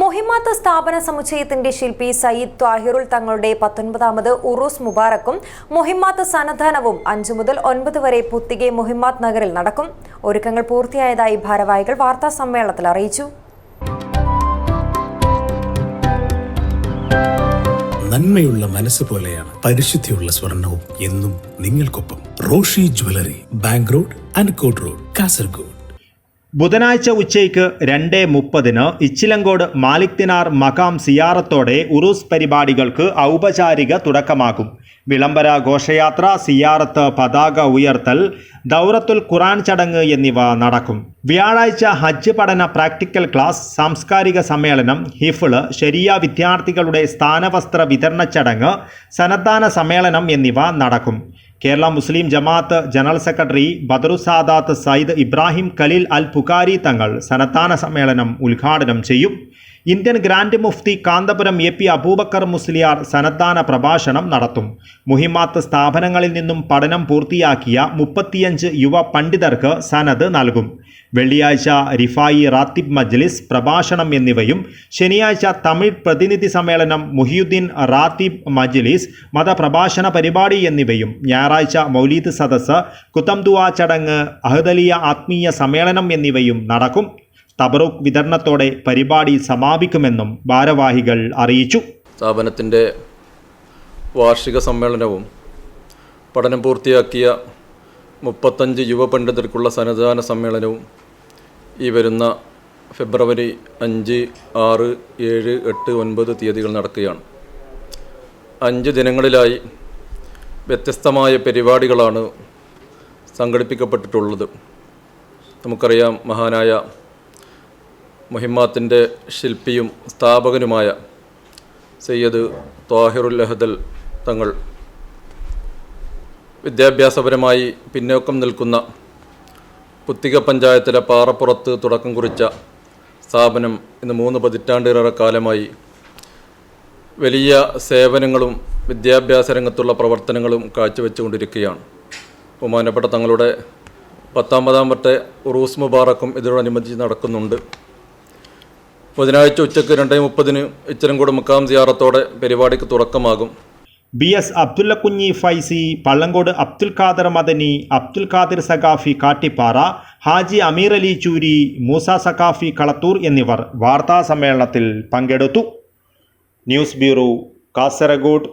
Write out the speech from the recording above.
മുഹിമാത്ത് സ്ഥാപന സമുച്ചയത്തിന്റെ ശില്പി സയ്യിദ് ത്വാഹിറുൽ തങ്ങളുടെ പത്തൊൻപതാമത് ഉറൂസ് മുബാറക്കും മുഹിമാത്ത് സന്നദ്ധാനവും അഞ്ചു മുതൽ ഒൻപത് വരെ പുത്തികെ മൊഹിമാത്ത് നഗറിൽ നടക്കും. ഒരുക്കങ്ങൾ പൂർത്തിയായതായി ഭാരവാഹികൾ വാർത്താ സമ്മേളനത്തിൽ അറിയിച്ചു. നന്മയുള്ള മനസ്സ് പോലെയാണ് പരിശുദ്ധിയുള്ള സ്വർണവും എന്നും നിങ്ങൾക്കൊപ്പം Roshi jewellery bank road Ankot road Kasaragod. ബുധനാഴ്ച ഉച്ചയ്ക്ക് രണ്ട് മുപ്പതിന് ഇച്ചിലങ്കോട് മാലിക് ദിനാർ മകാം സിയാറത്തോടെ ഉറൂസ് പരിപാടികൾക്ക് ഔപചാരിക തുടക്കമാകും. വിളംബര ഘോഷയാത്ര സിയാറത്ത് പതാക ഉയർത്തൽ ദൗറത്തുൽ ഖുറാൻ ചടങ്ങ് എന്നിവ നടക്കും. വ്യാഴാഴ്ച ഹജ്ജ് പഠന പ്രാക്ടിക്കൽ ക്ലാസ് സാംസ്കാരിക സമ്മേളനം ഹിഫിൾ ശരിയ വിദ്യാർത്ഥികളുടെ സ്ഥാനവസ്ത്ര വിതരണ ചടങ്ങ് സന്നദ്ധാന സമ്മേളനം എന്നിവ നടക്കും. Kerala Muslim Jamaat general secretary Badarussadat Sayyid Ibrahim Khaleel Al Bukhari Thangal സന്നദ്ധാന സമ്മേളനം ഉദ്ഘാടനം ചെയ്യും. Indian grand Mufti Kanthapuram A P Aboobacker Musliyar സന്നദ്ധാന പ്രഭാഷണം നടത്തും. മുഹിമാത്ത് സ്ഥാപനങ്ങളിൽ നിന്നും പഠനം പൂർത്തിയാക്കിയ മുപ്പത്തിയഞ്ച് യുവ പണ്ഡിതർക്ക് സനദ് നൽകും. വെള്ളിയാഴ്ച റിഫായി റാത്തിബ് മജ്ലിസ് പ്രഭാഷണം എന്നിവയും ശനിയാഴ്ച തമിഴ് പ്രതിനിധി സമ്മേളനം മുഹിയുദ്ദീൻ റാത്തിബ് മജ്ലിസ് മതപ്രഭാഷണ പരിപാടി എന്നിവയും ഞായറാഴ്ച മൗലീദ് സദസ്സ് കുത്തംദുവ ചടങ്ങ് അഹദലിയ ആത്മീയ സമ്മേളനം എന്നിവയും നടക്കും. തബറുക് വിതരണത്തോടെ പരിപാടി സമാപിക്കുമെന്നും ഭാരവാഹികൾ അറിയിച്ചു. സ്ഥാപനത്തിന്റെ വാർഷിക സമ്മേളനവും പഠനം പൂർത്തിയാക്കിയ മുപ്പത്തഞ്ച് യുവ പണ്ഡിതർക്കുള്ള സമ്മേളനവും ഈ വരുന്ന ഫെബ്രുവരി അഞ്ച് ആറ് ഏഴ് എട്ട് ഒൻപത് തീയതികൾ നടക്കുകയാണ്. അഞ്ച് ദിനങ്ങളിലായി വ്യത്യസ്തമായ പരിപാടികളാണ് സംഘടിപ്പിക്കപ്പെട്ടിട്ടുള്ളത്. നമുക്കറിയാം മഹാനായ മുഹിമാത്തിന്റെ ശില്പിയും സ്ഥാപകനുമായ സയ്യദ് ത്വാഹിറുൽ അഹദൽ തങ്ങൾ വിദ്യാഭ്യാസപരമായി പിന്നോക്കം നിൽക്കുന്ന പുത്തിക പഞ്ചായത്തിലെ പാറപ്പുറത്ത് തുടക്കം കുറിച്ച സ്ഥാപനം ഇന്ന് മൂന്ന് പതിറ്റാണ്ടിലേറെ കാലമായി വലിയ സേവനങ്ങളും വിദ്യാഭ്യാസ രംഗത്തുള്ള പ്രവർത്തനങ്ങളും കാഴ്ചവെച്ചുകൊണ്ടിരിക്കുകയാണ്. ബഹുമാനപ്പെട്ട തങ്ങളുടെ പത്താമതാമത്തെ ഉറൂസ് മുബാറക്കും ഇതിനോടനുബന്ധിച്ച് നടക്കുന്നുണ്ട്. ബുധനാഴ്ച ഉച്ചയ്ക്ക് രണ്ടേ മുപ്പതിന് ഇച്ചിരംകൂട് മുക്കാം സിയാറത്തോടെ പരിപാടിക്ക് തുടക്കമാകും. ബി എസ് അബ്ദുല്ല കുഞ്ഞി ഫൈസി പള്ളങ്കോട് അബ്ദുൽ ഖാദർ മദനി അബ്ദുൽ ഖാദിർ സഖാഫി കാട്ടിപ്പാറ ഹാജി അമീർ അലി ചൂരി മൂസ സഖാഫി കളത്തൂർ എന്നിവർ വാർത്താ സമ്മേളനത്തിൽ പങ്കെടുത്തു. News bureau Kasaragod.